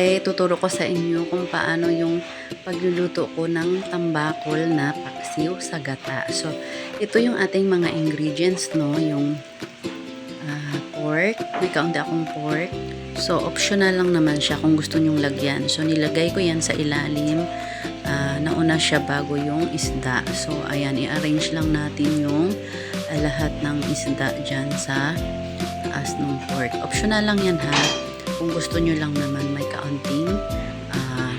ituturo ko sa inyo kung paano yung pagluluto ko ng tambakol na paksiw sa gata. So, ito yung ating mga ingredients, no? Yung ah, pork, may kaunti akong pork. So, optional lang naman siya kung gusto nyong lagyan. So, nilagay ko yan sa ilalim. Ah, nauna siya bago yung isda. So, ayan, i-arrange lang natin yung ah, lahat ng isda dyan sa taas ng pork. Optional lang yan ha. Kung gusto nyo lang naman may kaunting ah,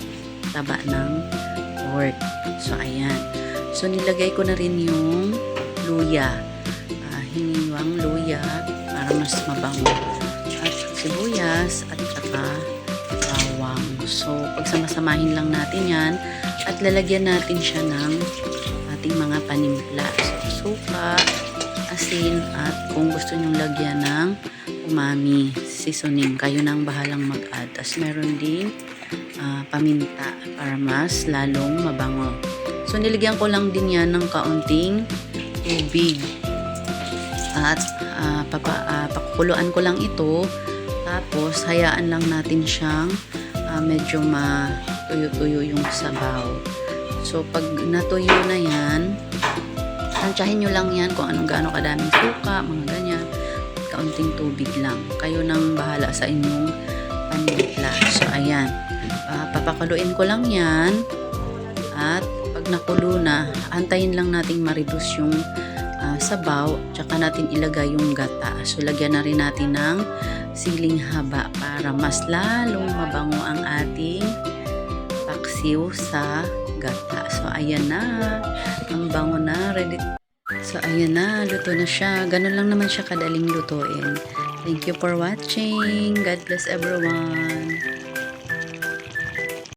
taba ng pork. So, ayan. So, nilagay ko na rin yung luya. Ah, hiniwang luya para mas mabango. At sibuyas at saka bawang. So, pagsamasamahin lang natin yan at lalagyan natin siya ng ating mga panimpla. So, suka, asin, at kung gusto nyong lagyan ng umami, seasoning, kayo nang bahalang mag-add. Tapos meron din ah, paminta para mas lalong mabango. So, niligyan ko lang din yan ng kaunting tubig. At ah, papa, ah, pakukuluan ko lang ito. Tapos, hayaan lang natin siyang ah, medyo matuyo-tuyo yung sabaw. So, pag natuyo na yan, tansyahin nyo lang yan kung anong gaano kadaming suka, mga ganyan. Kaunting tubig lang. Kayo nang bahala sa inyong panimpla. So, ayan. Ah, papakuluin ko lang yan. At pag nakulo na, antayin lang nating ma-reduce yung ah, sabaw. Tsaka natin ilagay yung gata. So, lagyan na rin natin ng siling haba para mas lalong mabango ang ating paksiw sa gata. So, ayan na. Ang bango na. Ready. So, ayan na. Luto na siya. Ganun lang naman siya kadaling lutuin. Thank you for watching. God bless everyone.